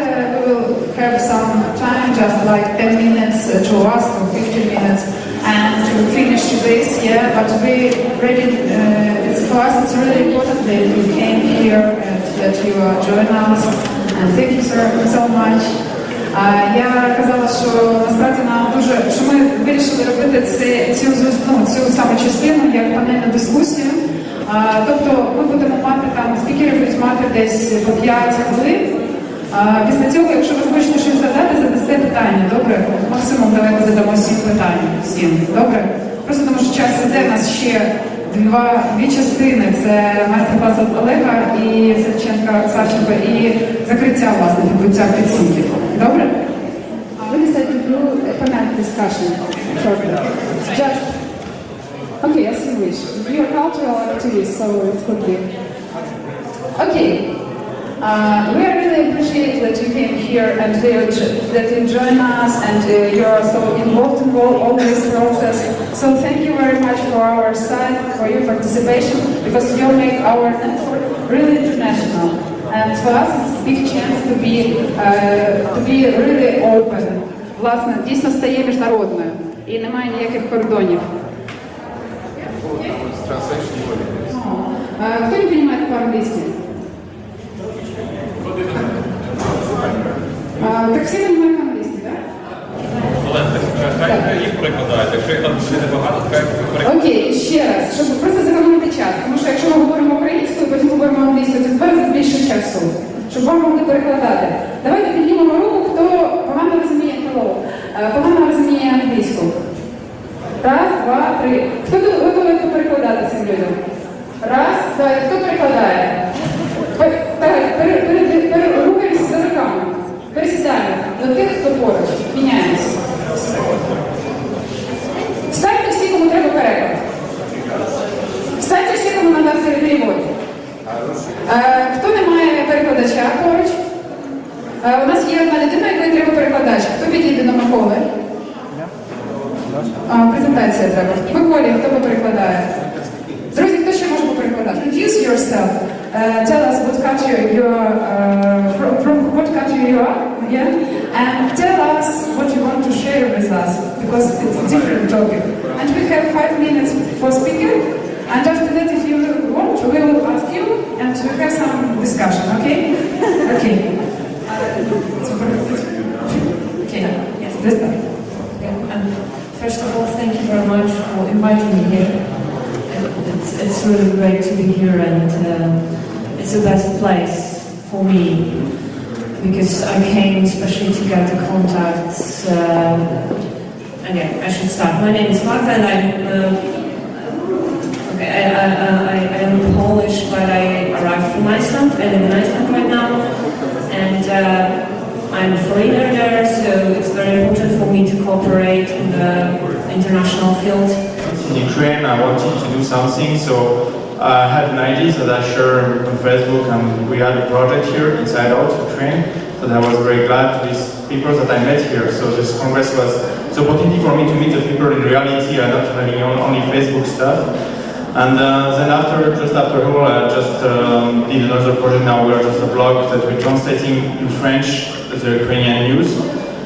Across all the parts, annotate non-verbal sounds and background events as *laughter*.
after we will have some time, just like 10 minutes uh, to ask or 15 minutes, and to finish this. Yeah, but we ready. Uh, it's for us. It's really important that you came here and that you are joining us. And thank you so, so much. А, Я казала, що насправді нам дуже що ми вирішили робити це цю ну, цю саме частину як панельну дискусію. Тобто ми будемо мати там спікери будуть мати десь по 5 хвилин. А, Після цього, якщо ви хочете щось задати, задасте питання. Добре? Максимум давайте задамо сім питань. Всім. Добре? Просто тому що час іде, у нас ще два, дві частини. Це майстер-клас від Олега і Савченка Савченко і закриття власне підбуття підсумків. Добре? We decided to do a panel discussion okay, as you wish. You're cultural activist, so it could be. Okay. Uh, we really appreciate that you came here and that you- that you join us and uh, you are so involved in all, all this process. So thank you very much for our side, for your participation, because you make our network really international. And for us, it's a big chance to be, uh, to be really open. Власне, дійсно стає міжнародною і немає ніяких кордонів. Э, Кто не понимает по-английски? А, Так все понимают по-английски, да? Але так, хай їх перекладають. Якщо їх там буде небагато, хай перекладають. Окей, ще раз, щоб просто зекономити час. Тому що якщо ми говоримо українською, потім говоримо англійською, це в два рази більше часу, щоб вам могли перекладати. Давайте піднімемо руку, хто погано розуміє hello, е, погано розуміє англійську. Раз, два, три. Хто готовий перекладати цим людям? Раз, два, хто перекладає? Пе- Давай, Пересідаємо до тих, хто поруч. Міняємося. Встаньте всі, кому треба переклад. Встаньте всі, кому треба перевод. Е, Хто не має перекладача поруч? Е, У нас є одна людина, якої треба перекладач. Хто підійде до Миколи? Презентація треба. Миколі, хто поперекладає? Друзі, хто ще може поперекладати? Introduce yourself. Uh, tell us what country you are, uh, from, from what country you are, yeah? And tell us what you want to share with us, because it's a different topic. And we have five minutes for speaker, and after that, if you want, we will ask you, and we have some discussion, okay? *laughs* Okay. Okay, yes, this time. Yeah, and first of all, thank you very much for inviting me here. It's, it's really great to be here, and uh, it's the best place for me because I came especially to get the contacts. Uh, yeah, I should start. My name is Marta, and I'm. Uh, okay, I, I, I, I am Polish, but I arrived from Iceland. I live in Iceland right now, and. Uh, I'm a foreigner there, so it's very important for me to cooperate in the international field. in Ukraine, I wanted to do something, so I had an idea that I shared on Facebook, and we had a project here, Inside Out Ukraine, that I was very glad to these people that I met here. So this congress was the opportunity for me to meet the people in reality and not having on- only Facebook stuff. And uh, then after, just after all, I just um, did another project now, we are just a blog that we're translating in French the Ukrainian news.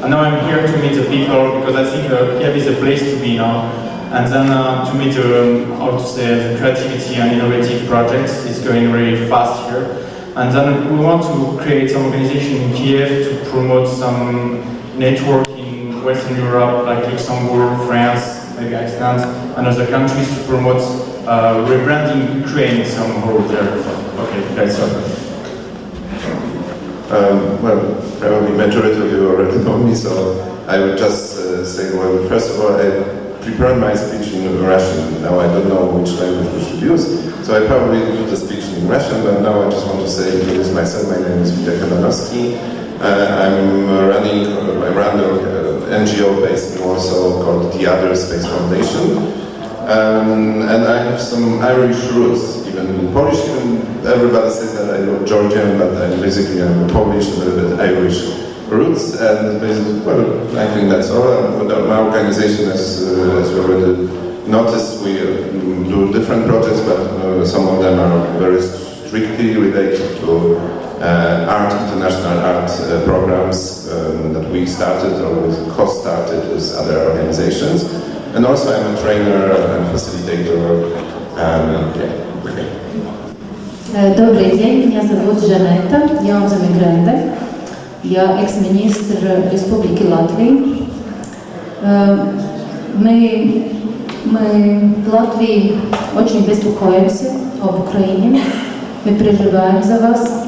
And now I'm here to meet the people because I think uh, Kiev is a place to be now. And then uh, to meet um, how to say the creativity and innovative projects is going really fast here. And then we want to create some organization in Kiev to promote some network in Western Europe, like Luxembourg, France, maybe Iceland, and other countries to promote uh, rebranding Ukraine somehow there. Okay, that's all. Um, well, probably majority of you already *laughs* know me, so I would just uh, say, well, first of all, I prepared my speech in Russian. Now I don't know which language we should use, so I probably do the speech in Russian, but now I just want to say, introduce myself. My name is Wojciech Kadanowski. Uh, I'm uh, running, uh, I run an NGO based in Warsaw called the Other Space Foundation. Um, and I have some Irish roots, even Polish. Even everybody says that I look Georgian, but I'm basically I'm Polish, a little bit Irish Roots, and basically, well, I think that's all. And my organization as uh, has already noticed we uh, do different projects, but uh, some of them are very strictly related to uh, art, international art uh, programs um, that we started or co-started with other organizations. And also I'm a trainer and facilitator. Um, yeah. Dobry dzień, ja jestem Ruth Żaneta. Я экс-министр Республики Латвии. Мы, мы в Латвии очень беспокоимся об Украине, мы переживаем за вас.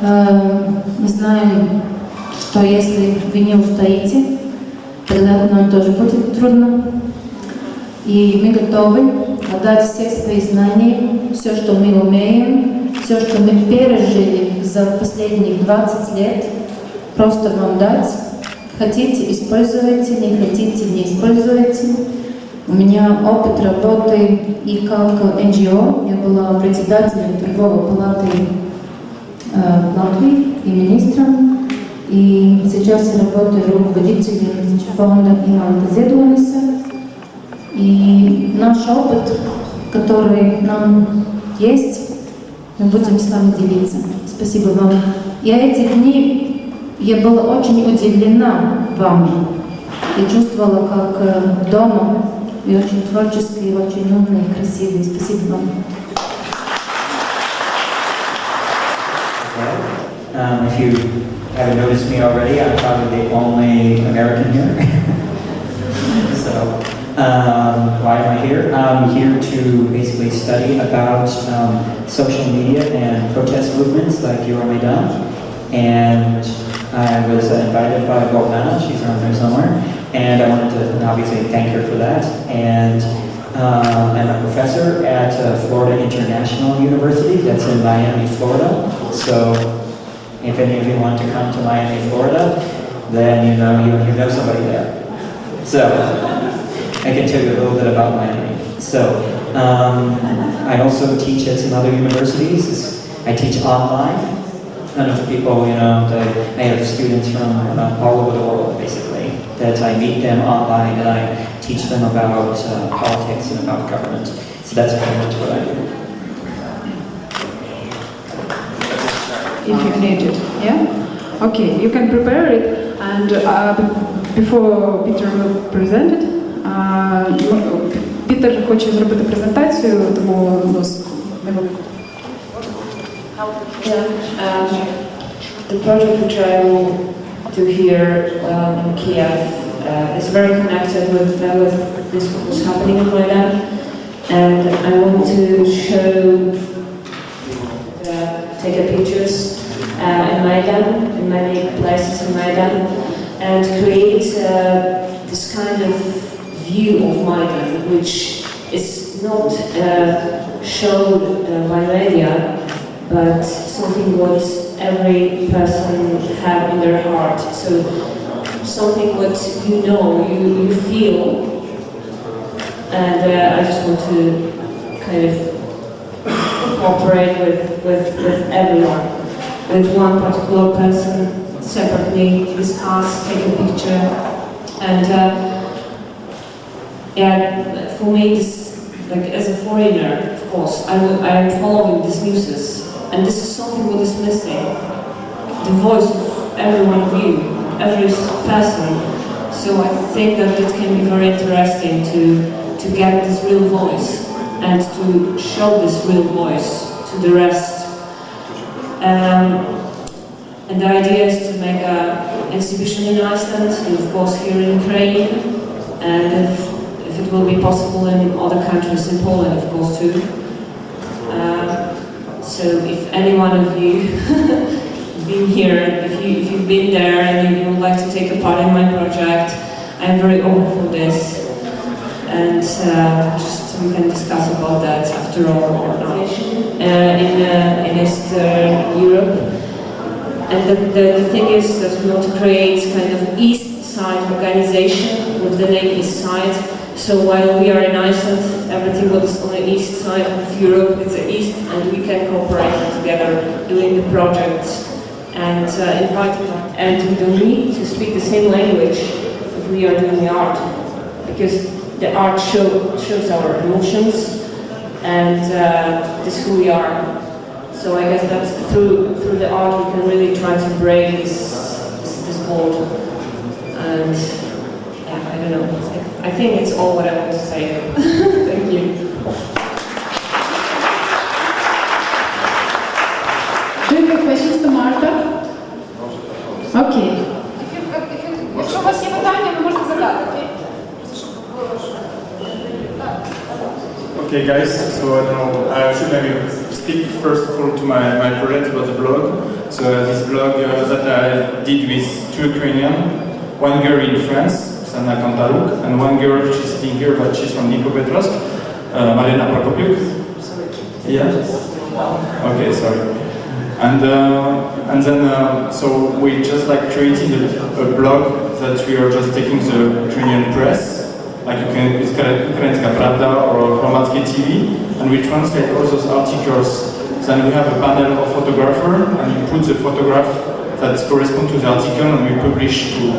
Мы знаем, что если вы не устоите, тогда нам тоже будет трудно. И мы готовы отдать все свои знания, все, что мы умеем, все, что мы пережили за последние 20 лет, просто вам дать. Хотите, используйте, не хотите, не используйте. У меня опыт работы и как НГО. Я была председателем торговой палаты э, Латвии и министром. И сейчас я работаю руководителем фонда Иманта Зедуаниса. И наш опыт, который нам есть, мы будем с вами делиться. Спасибо вам. Я эти дни, я была очень удивлена вами. Я чувствовала, как э, дома. Вы очень творческие, очень умные, красивые. Спасибо вам. Um, if you haven't noticed me already, I'm probably the only American here. *laughs* so, um, why am I here? I'm here to basically study about um, social media and protest movements like Euromaidan. And I was invited by Bogdana, she's around there somewhere, and I wanted to obviously thank her for that. And uh, I'm a professor at uh, Florida International University, that's in Miami, Florida. So if any of you want to come to Miami, Florida, then you know you, you know somebody there. So I can tell you a little bit about my Miami. So um, I also teach at some other universities. I teach online. Of the people, you know, the, I have students from uh, all over the world, basically, that I meet them online and I teach them about uh, politics and about government. So that's pretty much what I do. if you need it. Yeah? Okay, you can prepare it. And uh, before Peter will present it, Пітер хоче зробити презентацію, тому ну, с- невелику. Yeah, um, the project which I will do here um, in Kiev uh, is very connected with, uh, with this what's happening in Maidan, and I want to show, uh, take a pictures uh, in Maidan, in many places in Maidan, and create uh, this kind of view of Maidan, which is not uh, shown uh, by media, but something what every person have in their heart. So something what you know, you, you feel, and uh, I just want to kind of cooperate with, with, with everyone, with one particular person separately, discuss, take a picture, and yeah, for me, this, like as a foreigner, of course, I, I am following these newses, and this is something what is missing. The voice of every one of you, every person. So I think that it can be very interesting to, to get this real voice and to show this real voice to the rest. Um, and the idea is to make an exhibition in Iceland, and of course here in Ukraine, and it will be possible in other countries, in Poland of course too. Um, so if any one of you *laughs* been here, if, you, if you've been there and you would like to take a part in my project, I'm very open for this. And uh, just we can discuss about that after all or not. Uh, in, uh, in Eastern Europe. And the, the, the thing is that we want to create kind of East Side organization with the name East Side. So while we are in Iceland, everything what is on the east side of Europe, it's the east, and we can cooperate together doing the projects and uh, invite and we don't need to speak the same language if we are doing the art because the art show, shows our emotions and uh, this is who we are. So I guess that's through through the art we can really try to break this this, this And yeah, I don't know. I think it's all what I want to say. *laughs* Thank you. Do you have questions to Marta? Окей. Якщо у вас є питання, ви можете задати. окей? Okay, guys, so I don't know, I should maybe speak first of all to my, my project about the blog. So uh, this blog uh, that I did with two Ukrainian, one girl in France, Sana Kantaruk, and one girl, she's sitting here, but she's from Dnipropetrovsk, uh, Marina Prokopiuk. Yeah? Okay, sorry. And uh, and then uh, so we just like created a, a blog that we are just taking the Ukrainian press, like you can it's called Ukrainska Pravda or Hromadske TV, and we translate all those articles. Then we have a panel of photographer, and we put the photograph that correspond to the article, and we publish to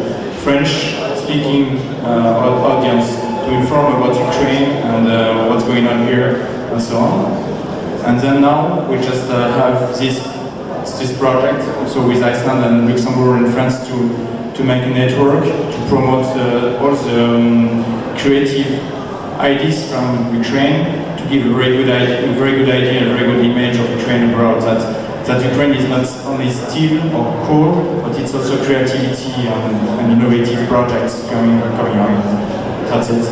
French-speaking uh, audience to inform about Ukraine and uh, what's going on here and so on. And then now we just uh, have this this project also with Iceland and Luxembourg and France to to make a network to promote uh, all the um, creative ideas from Ukraine to give a very good idea, a very good idea, a very good image of Ukraine abroad. That that Ukraine is not only steel or coal, but it's also creativity and, and innovative projects coming coming on. That's it.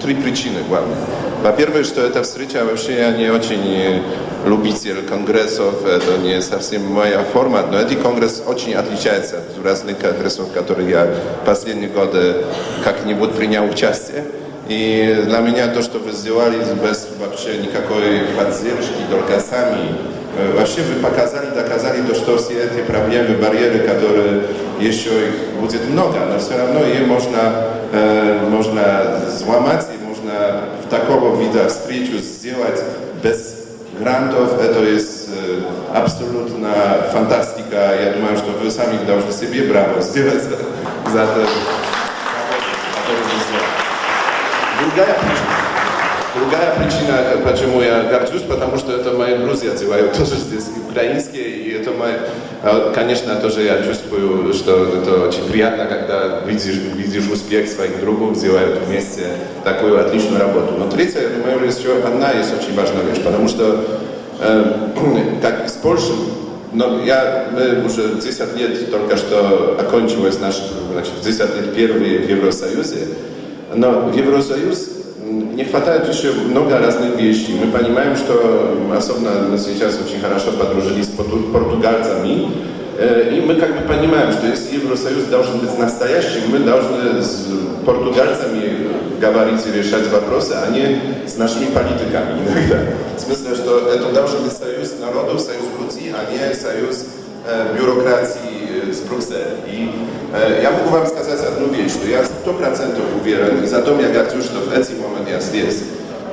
Три причины главные. Во-первых, что эта встреча вообще я не очень любитель конгрессов, это не совсем моя форма, но этот конгресс очень отличается от разных конгрессов, в которых я последние годы как-нибудь принял участие. И для меня то, что вы сделали без вообще никакой поддержки, только сами, э, вообще вы показали, доказали то, что все эти проблемы, барьеры, которые еще их будет много, но все равно их можно, э, можно сломать и можно в такого вида встречу сделать без грантов. Это есть э, абсолютно фантастика. Я думаю, что вы сами должны себе браво сделать за, за это, который вы сделали. Другая причина. Другая причина, э, почему я горжусь, потому что это мои друзья делают *laughs* тоже здесь украинские, и это мой, э, конечно, тоже я чувствую, что это очень приятно, когда видишь, видишь успех своих другов, делают вместе такую отличную работу. Но третья, я думаю, еще одна есть очень важная вещь, потому что э, *clears throat* как из Польши, но я, мы уже 10 лет только что окончилось наш, значит, 10 лет первые в Евросоюзе, но Евросоюз м, не хватает еще много разных вещей. Мы понимаем, что особенно мы сейчас очень хорошо подружились с порту- португальцами, э, и мы как бы понимаем, что если Евросоюз должен быть настоящим, мы должны с португальцами говорить и решать вопросы, а не с нашими политиками иногда. *laughs* В смысле, что это должен быть союз народов, союз пути, а не союз э, бюрократии э, с Брюсселем. И э, я могу вам сказать одну вещь, что я сто процентов уверен, и зато я горжусь, что в этот момент я здесь,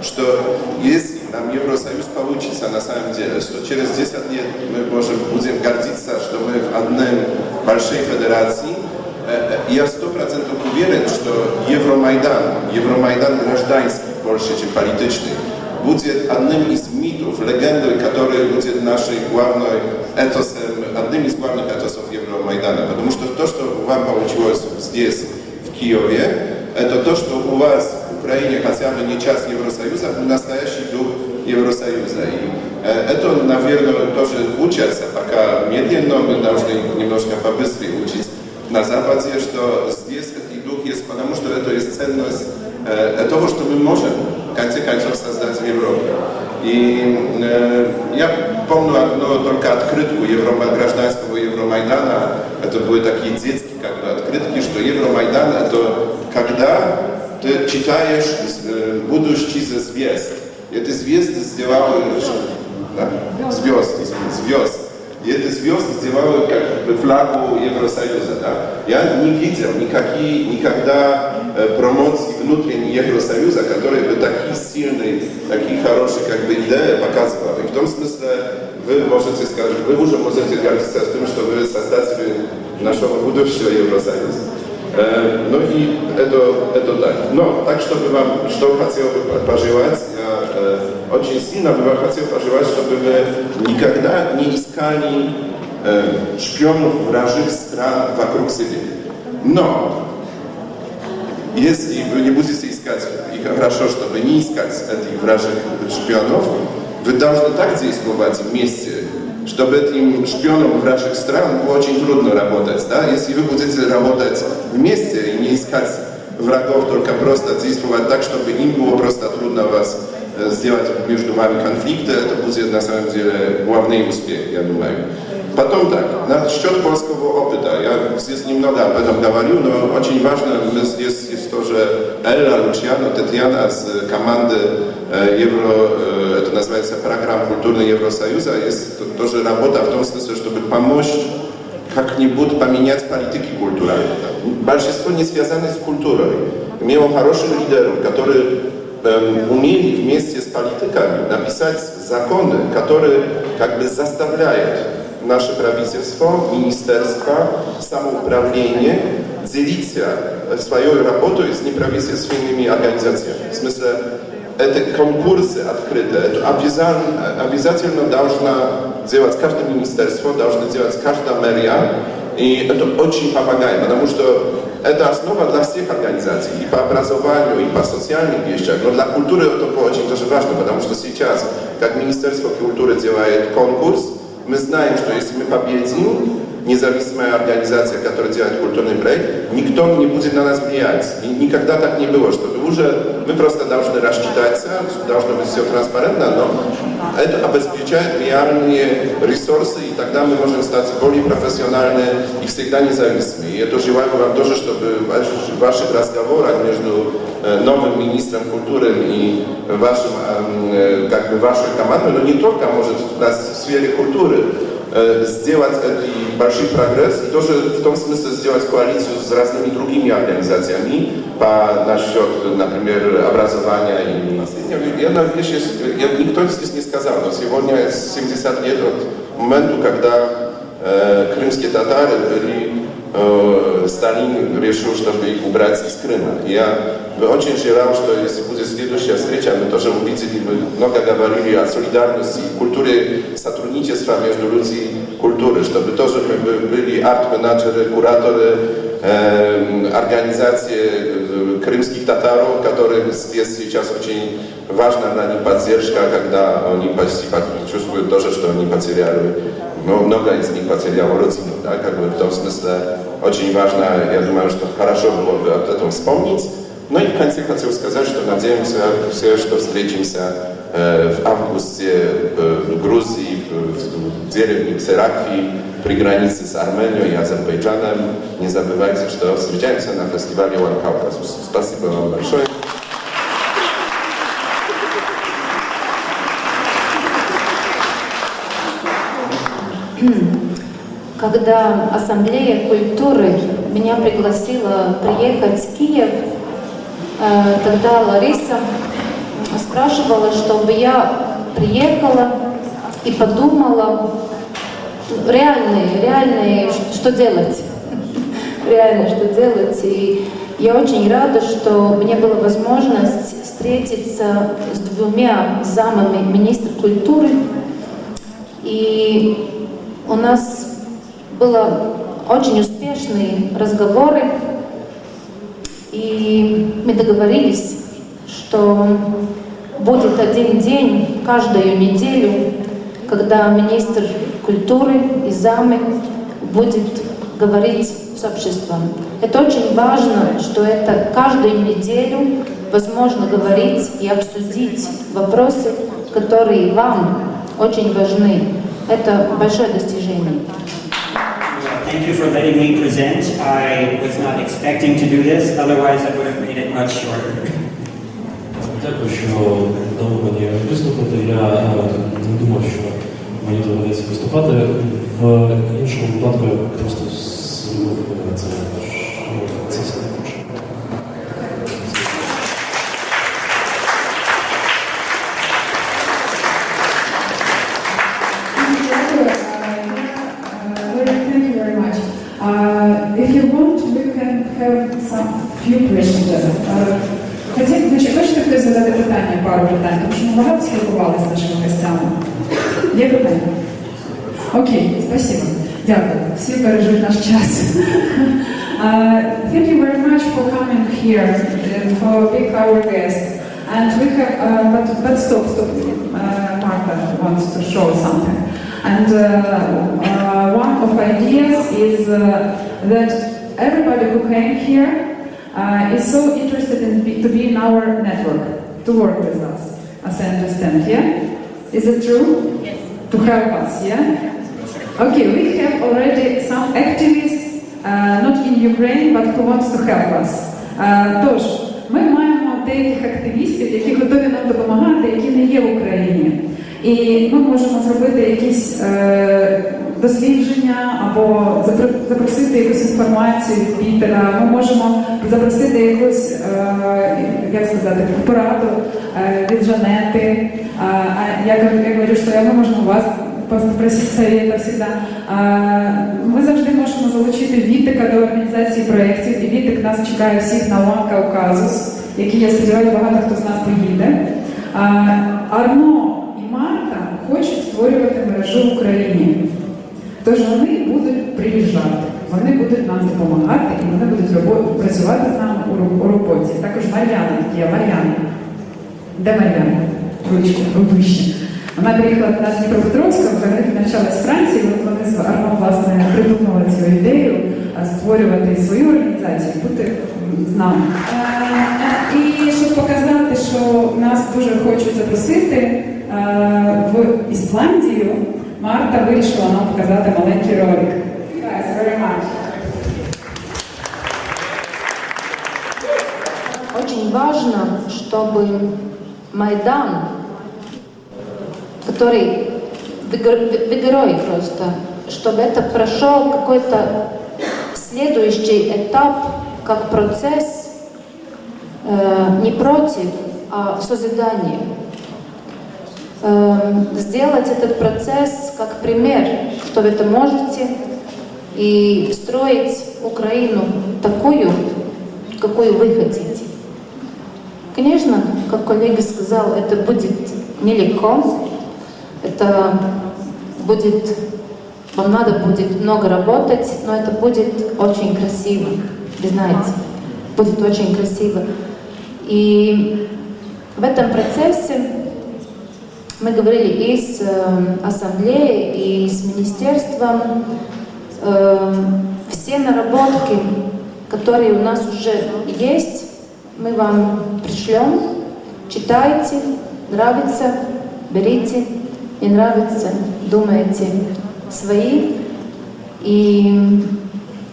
что если нам Евросоюз получится на самом деле, что через 10 лет мы можем, будем гордиться, что мы в одной большой федерации, э, э, я сто процентов уверен, что Евромайдан, Евромайдан гражданский больше, чем политичный, будет одним из митов, легендой, который будет нашей главной этосом, одним из главных этосов Евромайдана. Потому что то, что вам получилось здесь, в Киеве, это то, что у вас в Украине хотя бы не часть Евросоюза, но настоящий дух Евросоюза. И э, это, наверное, тоже учится, пока медленно, мы должны немножко побыстрее учить на Западе, что здесь этот дух есть, потому что это есть ценность э, того, что мы можем в конце концов создать в Европе. И э, я помню одну только открытку Евро, гражданского Евромайдана, это были такие детские как бы, открытки, что Евромайдан это когда ты читаешь э, будущий за звезд. И эти звезды сделали, да? звезд, звезд. И эти звезды сделали как бы флагу Евросоюза. Да? Я не видел никакие, никогда э, промоции внутренней Евросоюза, которые бы такие сильные, такие хорошие как бы идеи показывали. В том смысле вы можете сказать, вы уже можете гордиться тем, что вы создатели нашего будущего Евросоюза. Э, ну и это, это так. Но так, чтобы вам, что хотел бы пожелать, очень сильно мы хотим пожелать, чтобы мы никогда не искали э, шпионов вражьих стран вокруг себя. Но если вы не будете искать, и хорошо, чтобы не искать этих вражьих шпионов, вы должны так действовать вместе, чтобы этим шпионам вражьих стран было очень трудно работать. Да? Если вы будете работать вместе и не искать врагов, только просто действовать так, чтобы им было просто трудно вас э, сделать между вами конфликты, это будет на самом деле главный успех, я думаю. Потом так, насчет польского опыта. Я здесь немного об этом говорю, но очень важно, мы здесь есть тоже Элла, Лучьяно, Татьяна с команды э, Евро, э, это называется программа культурный Евросоюза. Есть т- тоже работа в том смысле, чтобы помочь как-нибудь поменять политики культуры. Большинство не связано с культурой. Имело хороших лидеров, которые эм, умели вместе с политиками написать законы, которые как бы заставляют наше правительство, министерство, самоуправление делить э, свою работу с неправительственными организациями. В смысле, это конкурсы открытые, это обязательно, обязательно должна делать каждое министерство, должна делать каждая мэрия, и это очень помогает, потому что это основа для всех организаций, и по образованию, и по социальным вещам. Но для культуры это очень тоже важно, потому что сейчас, как Министерство культуры делает конкурс, мы знаем, что если мы победим, независимая организация, которая делает культурный проект, никто не будет на нас влиять. И никогда так не было, чтобы уже мы просто должны рассчитаться, должно быть все транспарентно, но это обеспечает реальные ресурсы, и тогда мы можем стать более профессиональны и всегда независимы. И это желаю вам тоже, чтобы в ваших- в ваших разговорах между э, новым министром культуры и вашим, эм, э, как бы вашей командой, но не только, может, в сфере культуры, э, сделать этот большой прогресс и тоже в том смысле сделать коалицию с разными другими организациями по насчет, например, образования и Одна вещь, есть, я- никто здесь не сказал, но сегодня 70 лет от момента, когда э, крымские татары были э, Сталин решил, чтобы их убрать из Крыма. Я бы очень желал, что если будет следующая встреча, мы тоже увидели, мы много говорили о солидарности, культуре сотрудничества между людьми культуры, чтобы тоже мы бы- были арт-менеджеры, кураторы, э, организации э, крымских татаров, которые здесь сейчас очень важна для них поддержка, когда они почти под- чувствуют тоже, что они потеряли но много из них потеряло родину, да, как бы в том смысле очень важно, я думаю, что хорошо было бы об этом вспомнить. Ну и в конце хотел сказать, что надеемся все, что встретимся э, в августе э, в Грузии, в, в деревне Ксеракви, при границе с Арменией и Азербайджаном. Не забывайте, что встречаемся на фестивале One Caucasus. Спасибо вам большое. Когда Ассамблея культуры меня пригласила приехать в Киев, тогда Лариса спрашивала, чтобы я приехала и подумала реальные, реальные, что делать. *laughs* Реально, что делать. И я очень рада, что мне была возможность встретиться с двумя замами министра культуры. И у нас было очень успешные разговоры, и мы договорились, что будет один день каждую неделю, когда министр культуры и замы будет говорить с обществом. Это очень важно, что это каждую неделю возможно говорить и обсудить вопросы, которые вам очень важны. Это большое достижение. Thank you for letting me present. I was not expecting to do this, otherwise I would have made it much shorter. Дякую, що дали мені виступити. Я е, не думав, що мені доведеться виступати. В іншому випадку я просто зробив е, це багато спілкувалися з нашими гостями. Є питання? Окей, спасибо. Дякую. Всі бережуть наш час. *laughs* Uh, thank you very much for coming here and for being our guest. And we have, uh, but, but stop, stop. Uh, Martha wants to show something. And uh, uh, one of ideas is uh, that everybody who came here uh, is so interested in be, to be in our network, to work with us, As I understand, yeah? Is it true? Yes. To help us, yeah? Okay, we have already some activists, uh, not in Ukraine, but who wants to help us. Uh, тож, ми маємо деяких активістів, які готові нам допомагати, які не є в Україні. І ми можемо зробити якісь е, дослідження або запро- запросити якусь інформацію від Пітера. Ми можемо запросити якусь, е, як сказати, пораду е, від Жанети. Е, а я, я говорю, що ми можемо вас попросити совета всегда. Ми завжди можемо залучити Вітика до організації проєктів, і Вітик нас чекає всіх на One Caucasus, який, я сподіваюся, багато хто з нас поїде. Арно і Марта хочуть створювати мережу в Україні. Тож вони будуть приїжджати, вони будуть нам допомагати і вони будуть працювати з нами у роботі. Також Мар'яна є Мар'яна. Де Мар'яна? Ручку, вище. Вона приїхала до нас з Дніпропетровська, взагалі навчалась в Франції, от вони з Армом власне придумали цю ідею створювати свою організацію, бути з нами. Е, І щоб показати, що нас дуже хочуть запросити е, в Ісландію, Марта вирішила нам показати маленький ролик. Guys, very much. Очень важно, чтобы Майдан, который герой просто, чтобы это прошел какой-то следующий этап, как процесс э, не против, а в созидании. Э, сделать этот процесс как пример, что вы это можете, и строить Украину такую, какую вы хотите. Конечно, как коллега сказал, это будет нелегко, это будет, вам надо будет много работать, но это будет очень красиво, вы знаете, будет очень красиво. И в этом процессе мы говорили и с э, ассамблеей, и с министерством, Э, все наработки, которые у нас уже есть, мы вам пришлем, читайте, нравится, берите, не нравится, думайте свои. И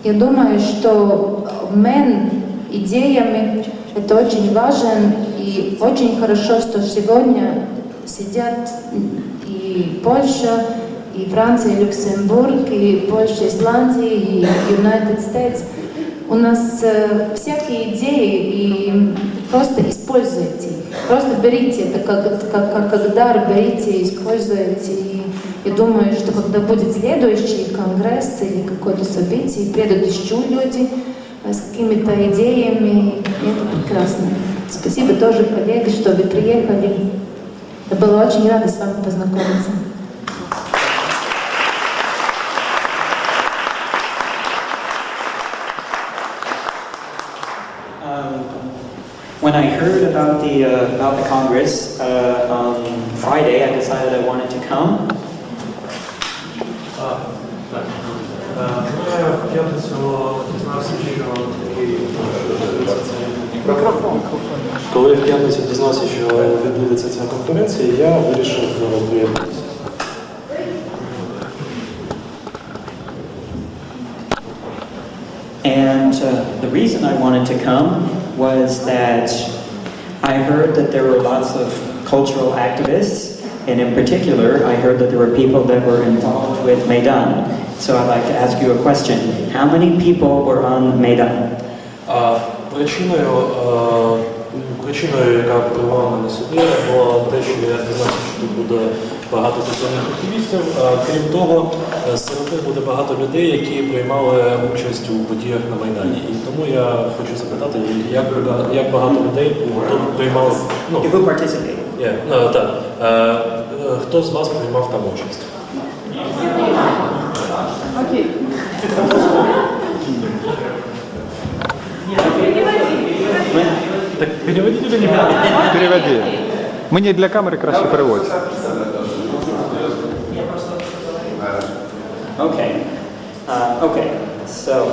я думаю, что обмен идеями это очень важен и очень хорошо, что сегодня сидят и Польша, и Франция, и Люксембург, и Польша, Исландия, и United States. У нас э, всякие идеи, и просто используйте. Просто берите это как, как, как, как дар, берите, используйте. И я думаю, что когда будет следующий конгресс или какое-то событие, приедут еще люди э, с какими-то идеями, и это прекрасно. Спасибо тоже, коллеги, что вы приехали. Я была очень рада с вами познакомиться. Um, when I heard about the uh, about the Congress uh, on Friday, I decided I wanted to come. А, так. Е, Ну, я в п'ятницю дізнався, що такий мікрофон. Коли я в п'ятницю дізнався, що відбудеться ця конференція, я вирішив е, приєднатися. And uh, the reason I wanted to come was that I heard that there were lots of cultural activists, and in particular, I heard that there were people that were involved with Maidan. So I'd like to ask you a question. How many people were on Maidan? Причиною е, причиною, яка впливала мене сюди, було те, що я дізнався, що тут буде багато соціальних активістів. А крім того, е, серед них буде багато людей, які приймали участь у подіях на Майдані. І тому я хочу запитати, як, як багато людей тут приймали. Ну, You who participated? Є, е, так. Е, е, Хто з вас приймав там участь? Окей. переводить или не переводи? Мы не для камеры краще переводим. Okay. Uh, okay. So,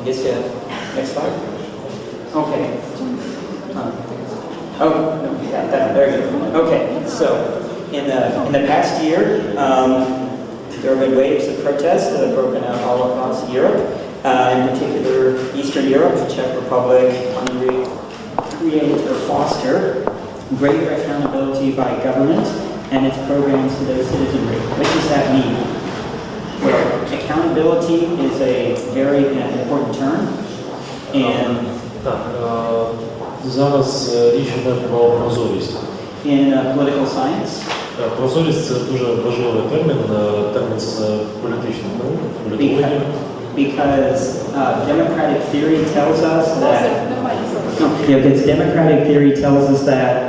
I guess you next slide. Okay. Uh, oh, no, yeah, that, there you go. Okay. So, in the in the past year, um, there have been waves of protests that have broken out all across Europe. Uh, in particular, Eastern Europe, the Czech Republic, Hungary, create or foster greater accountability by government and its programs to their citizenry. What does that mean? Well, accountability is a very uh, important term, and Так, е, зараз е, річ йде про прозорість. in uh, political science, Е, Прозорість це дуже важливий термін, е, термін з е, політичних наук, політології. because uh, democratic theory tells us that no, yeah, because democratic theory tells us that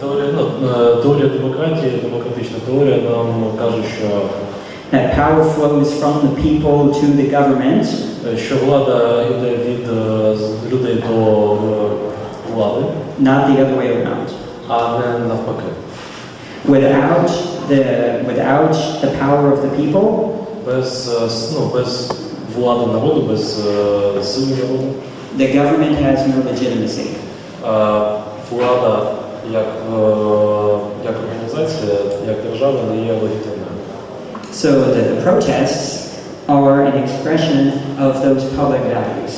Теорія, ну, е, теорія демократії, демократична теорія нам каже, що, that power flows from the people to the government, е, що влада йде від е, з- людей до е, влади, not the other way around. а не навпаки. Without the without the power of the people, Без, е, с- ну, без влади народу, без е, сили народу, the government has no legitimacy. е, влада як, е, як організація, як держава не є легітимною. So the, the protests are an expression of those public values.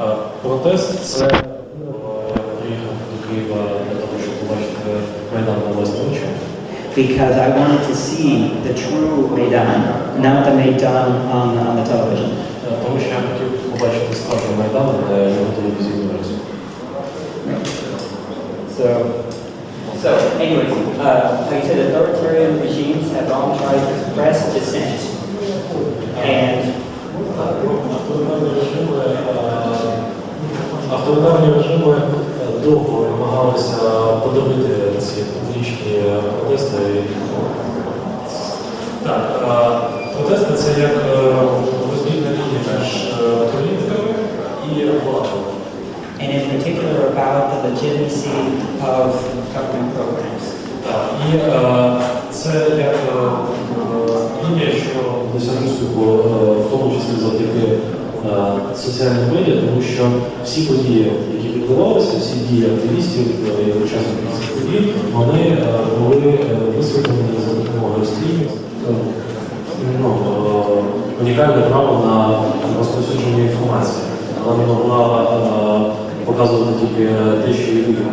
Е, Протест це Because I wanted to see the true Maidan, not the Maidan on, on the television. Е, Тому що я хотів побачити справжній Майдан, а не його телевізійну версію. So, so anyways, uh, like I said, authoritarian regimes have all tried to suppress dissent. And Авторитарні режими, е, авторитарні режими е, довго намагалися подавити ці публічні протести. Так, е, протести це як е, роздільна лінія між е, політиками і владою. and in particular about the legitimacy of government programs. Так, і е, це як е, е, лінія, що досягли успіху, е, в тому числі завдяки е, соціальним медіа, тому що всі події, дії активістів е, і учасників цих подій, вони е, були е, висвітлені за допомогою стрімів. Е, Ну, е, унікальне право на розповсюдження інформації. Вона не могла е, показувати тільки те, що є людям.